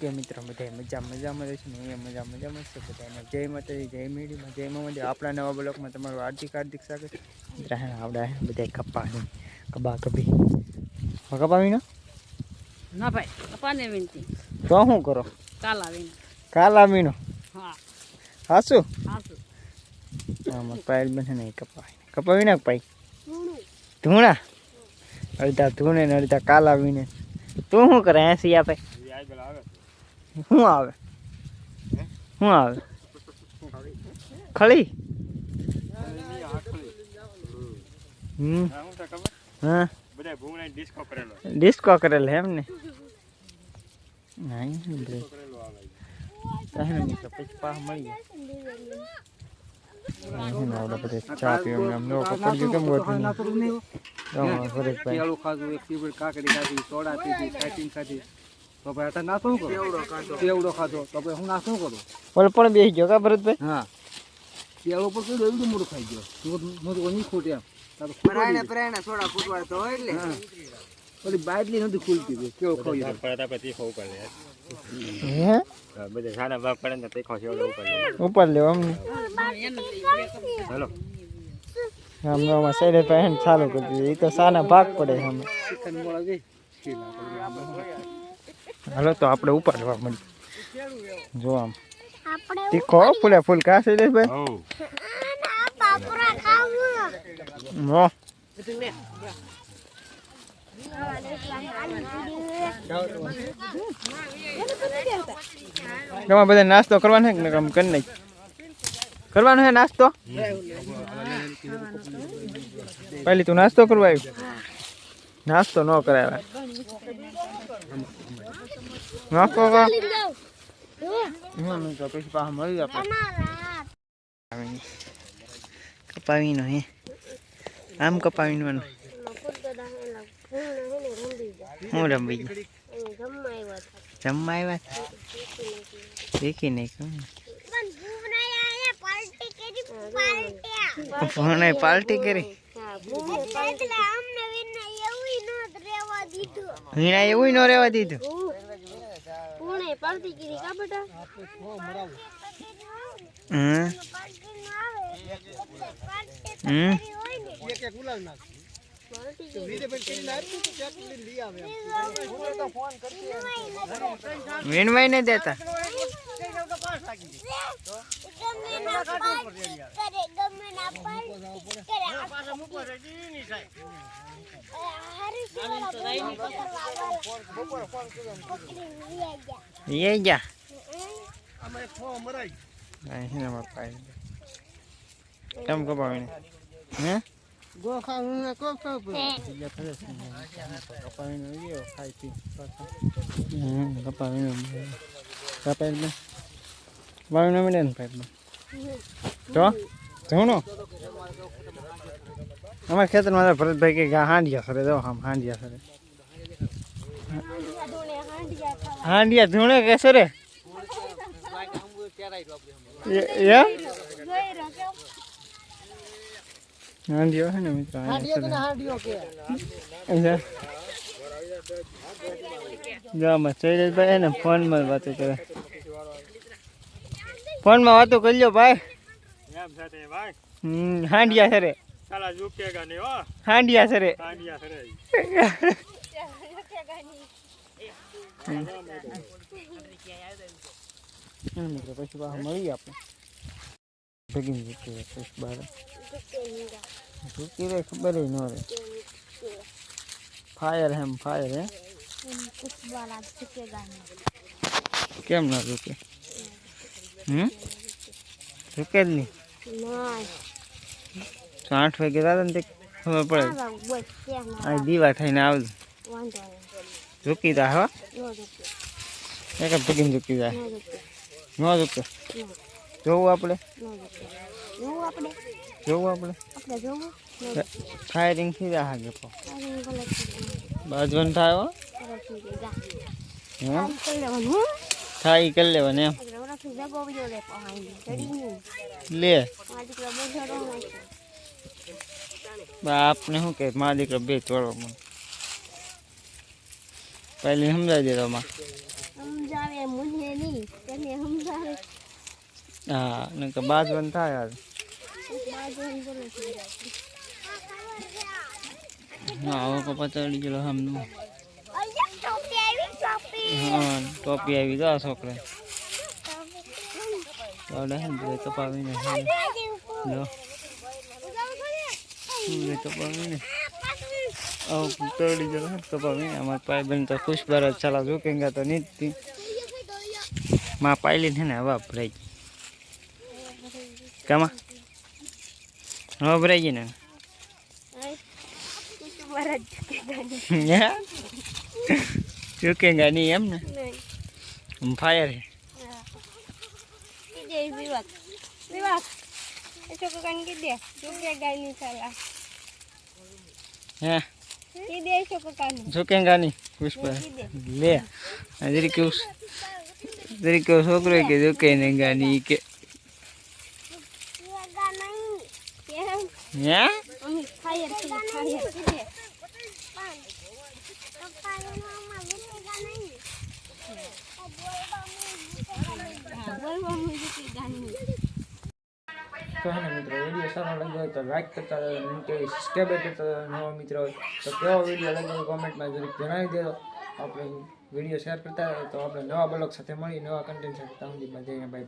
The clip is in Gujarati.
કે મિત્રો બધા મજા મજામાં રહેશે ને? અહીંયા મજા મજામાં છે બધાને. જય માતાજી જય મેળીમાં જય મામાજી આપણા નવા બ્લોકમાં તમારું હાર્દિક હાર્દિક સ્વાગત. મિત્રો હે આવડા હે બધા કપાની કબા કબી કપાવીનો? ના ભાઈ કપાને વિનંતી. તો શું કરો? કાલ આવીને કાલા મીનો હા. હાસું હાસું આમાં પાયલ બને નહીં કપાવી કપાવી નાખ પાઈ ધૂણા. અડધા ધૂણે ને અડધા કાલા વીને તું શું કરે? એસી આપે. શું આવે શું આવે ખળી હમ હા બધા ભૂંગળા ડિસ્કો કરેલો ડિસ્કો કરેલ એમ ને નહીં બ્રેક કરેલો આવે ચાહે મિત્રો પછી પાહ મળી જાય અહીં આવડે બધે ચા પીવા આમ નવો પકડ્યું કેમ ગોઠવી ફરેશભાઈ કેળું ખાધું એક સીવડ કાકડી ખાધી સોડા પીધી સાઈટિંગ ખાધી તો ભાઈ અત્યારે ના શું કરું કેવડો ખાધો? તો ભાઈ હું ના શું કરું પણ બેસી ગયો કા ભરતભાઈ? હા. કેળો પર મોટું ખાઈ ગયો? મોટું નહીં ખૂટે એમ. તારે ખૂટવા દીધી. હા. ઓલી બાટલી નથી ખુલતી ભાઈ. કેવું ખાઈ ગયો. પડતા પછી ઉપર લે હે? બધા સાના ભાગ પડે ને તીખો સેવડો ઉપર ઉપર લેવો અમને. હેલો આમાં સાઈડે પહેન ચાલુ કરી દીધું. એ તો સાના ભાગ પડે ગઈ હાલો તો આપણે ઉપર લેવા મળી જો આમ. તીખો ફૂલે ફૂલ. કા છે ભાઈ વો તમારે બધા નાસ્તો કરવાનો છે કે આમ કરી નાખ કરવાનો છે નાસ્તો? પહેલી તું નાસ્તો કરવા આવ્યું. નાસ્તો ન કરાવે નાસ્તો કર હમ, તો પછી પાછા મળી આપણે. કપાવીનો હે. આમ કપાવીનો હું રમી ગઈ જમવા આવ્યા? દેખી નહીં કહું ભણે પાર્ટી કરી હીણા એવું ન રહેવા દીધું. પુણે પાર્ટી કરી કા બેટા હમ હમ વીણવાઈ નહીં દેતા એ જા અહીં નંબર પાઈ કેમ કપાવીને હે બીજા ફરે છે ને. કપાવીને ગયો ખાઈ પી પાછો. હમ કપાવીને કપાવીને કપાવીને મળે ને પાઇપ તો? ધૂણો અમારા ખેતરમાં ભરતભાઈ કે હાંડિયા સરે જો આમ હાંડિયા સરે હાંડિયા ધૂણે કે સરે હાંડિયો છે ને મિત્ર, અહીંયા સરે. અહીંયા. જો શૈલેષભાઈ ને ફોનમાં વાતો કરે. ફોનમાં વાતો કરી લ્યો ભાઈ. એમ સાથે ભાઈ. હમ હાંડિયા સરે સાલા ઝૂકેગા નહીં હો. હાંડિયા સરે કાંડિયા ખરે હા મિત્રો પછી પાછા મળીએ આપણે. ભગીને જતી રહે પછી બાર. જતી રહે ખબર ન રહે ફાયર હેમ ફાયર હે. કેમ ના રૂકે હમ? રૂકે જ નહીં. તો આઠ વાગે દાદા ને ખબર પડે. આ દીવા થઈને આવજો ઝૂકી તા હા? એક જ ભગીને ઝૂકી જાય ન ઝૂકે જોવું આપણે? જોવું આપણે? ફાયરિંગ થઈ જાય હાગે તો બાજવન થાય હો? થાય કરી લેવાનું એમ. ले बाप के मालिक रे चोड़ो मैं पहले हम जा दे रहा हूँ हाँ तो बात बनता है यार हाँ को पता नहीं चलो हम हाँ टॉपी आई भी तो अशोक આવડે હે ને બધે કપાવીને લો બધે કપાવીને આવું ચડી ગયેલો હે કપાવીને અમારા પાય બન તો ખુશ બાર ચાલા ઝુકેંગા તો નીચથી માં પાયલી છે ને હવા ભરાઈ ગઈ કામાં હવા ભરાઈ ગઈ ને ઝુકેંગા નહીં એમ ને ફાયર હે વિવાદ. વિવાદ. એ છોકરો કાન કી દે. છોકરા ગાયની સાલા. હે? કી દે છોકરો કાન. ઝુકેંગા નહીં પુષ્પા. લે. જરી કેવું જરી કેવું છોકરો કે ઝુકે ને ગાની કે ગા નહીં કેમ હે ફાયરથી ફાયર તો ને મિત્રો વીડિયો સારો લાગ્યો હોય તો લાઈક કરતા રહો સબસ્ક્રાઈબ કરતા નવા મિત્રો તો કેવો વીડિયો લાગ્યો કોમેન્ટમાં જરીક જણાવી દેજો. આપણે વીડિયો શેર કરતા તો આપણે નવા બ્લોગ સાથે મળી નવા કન્ટેન્ટ સાથે. ત્યાં સુધી બાય બાય